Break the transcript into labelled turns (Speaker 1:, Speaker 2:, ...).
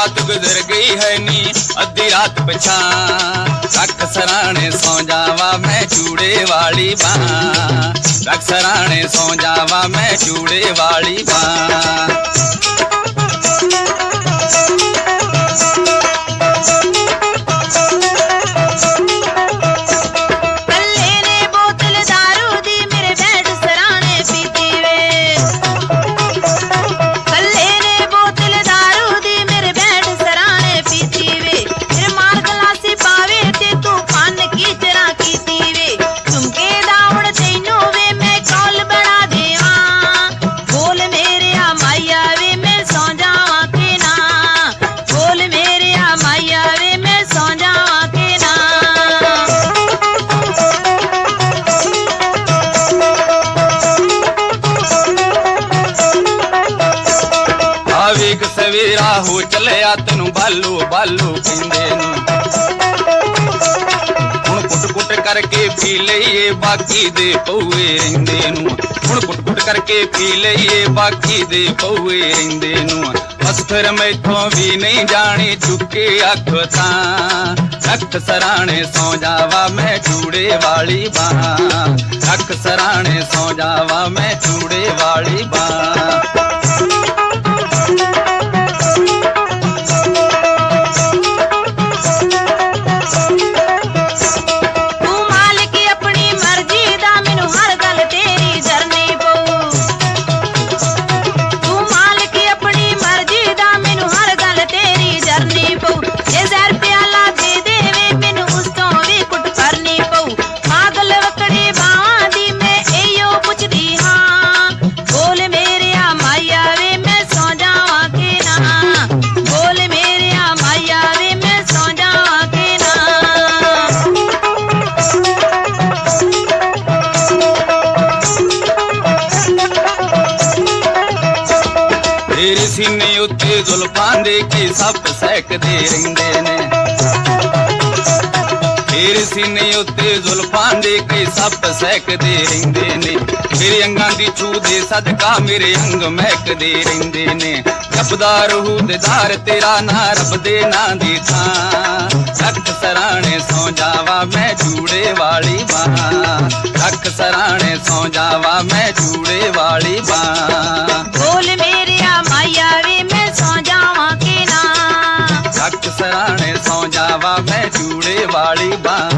Speaker 1: ਰਾਤ ਗੁਜ਼ਰ ਗਈ ਹੈ ਨੀ, ਅੱਧੀ ਰਾਤ ਪਛਾਂ ਰੱਖ ਸਰਾਣੇ ਸੌ ਜਾਵਾ, ਮੈਂ ਚੂੜੇ ਵਾਲੀ ਬਾਂ ਰੱਖ ਸਰਾਣੇ ਸੌ ਜਾਵਾ, ਮੈਂ ਚੂੜੇ ਵਾਲੀ ਬਾਂ ਸਵੇਰਾ ਹੋ ਚੱਲਿਆ ਤੈਨੂੰ ਬਾਲੂ ਬਾਲੂ ਕਹਿੰਦੇ ਨੂੰ। ਹੁਣ ਕੁੱਟ ਕੁੱਟ ਕਰਕੇ ਪੀ ਲਈਏ ਬਾਕੀ ਦੇ ਪਊਏ ਰਹਿੰਦੇ ਨੂੰ। ਹੁਣ ਕੁੱਟ ਕੁੱਟ ਕਰਕੇ ਪੀ ਲਈਏ ਬਾਕੀ ਦੇ ਪਊਏ ਰਹਿੰਦੇ ਨੂੰ। ਬਸ ਫਿਰ ਮੈਥੋਂ ਵੀ ਨਹੀਂ ਜਾਣੀ ਚੁੱਕੇ ਅੱਖ ਤਾਂ। ਰੱਖ ਸਰਾਣੇ ਸੌ ਜਾਵਾ ਮੈਂ ਚੂੜੇ ਵਾਲੀ ਬਾਂ ਰੱਖ ਸਰਾਣੇ ਸੌ ਜਾਵਾ ਮੈਂ ਚੂੜੇ ਵਾਲੀ ਬਾਂ ਜ਼ੁਲਫਾਂ ਦੇ ਕੇ ਸੱਪ ਸਹਿਕਦੇ ਰਹਿੰਦੇ ਨੇ। ਤੇਰੇ ਸੀਨੇ ਉੱਤੇ ਜ਼ੁਲਫਾਂ ਦੇ ਕੇ ਸੱਪ ਸਹਿਕਦੇ ਰਹਿੰਦੇ ਨੇ। ਤੇਰੇ ਅੰਗਾਂ ਦੀ ਛੂ ਦੇ ਸਦਕਾ ਮੇਰੇ ਅੰਗ ਮਹਿਕਦੇ ਰਹਿੰਦੇ ਨੇ। ਜਪਦਾ ਰਹੂ ਦਿਦਾਰ ਤੇਰਾ ਨਾ ਰੱਬ ਦੇ ਨਾਂ ਦੀ ਥਾਂ। ਰੱਖ ਸਰਾਣੇ ਸੌ ਜਾਵਾ ਮੈਂ ਜੂੜੇ ਵਾਲੀ ਬਾਂ ਰੱਖ ਸਰਾਣੇ ਸੌ ਜਾਵਾ ਮੈਂ ਜੂੜੇ ਵਾਲੀ ਬਾਂ
Speaker 2: ਨਾ
Speaker 1: ਸਰਾਣੇ ਸੌ ਜਾਵਾ ਮੈਂ ਚੂੜੇ ਵਾਲੀ ਬਾਂ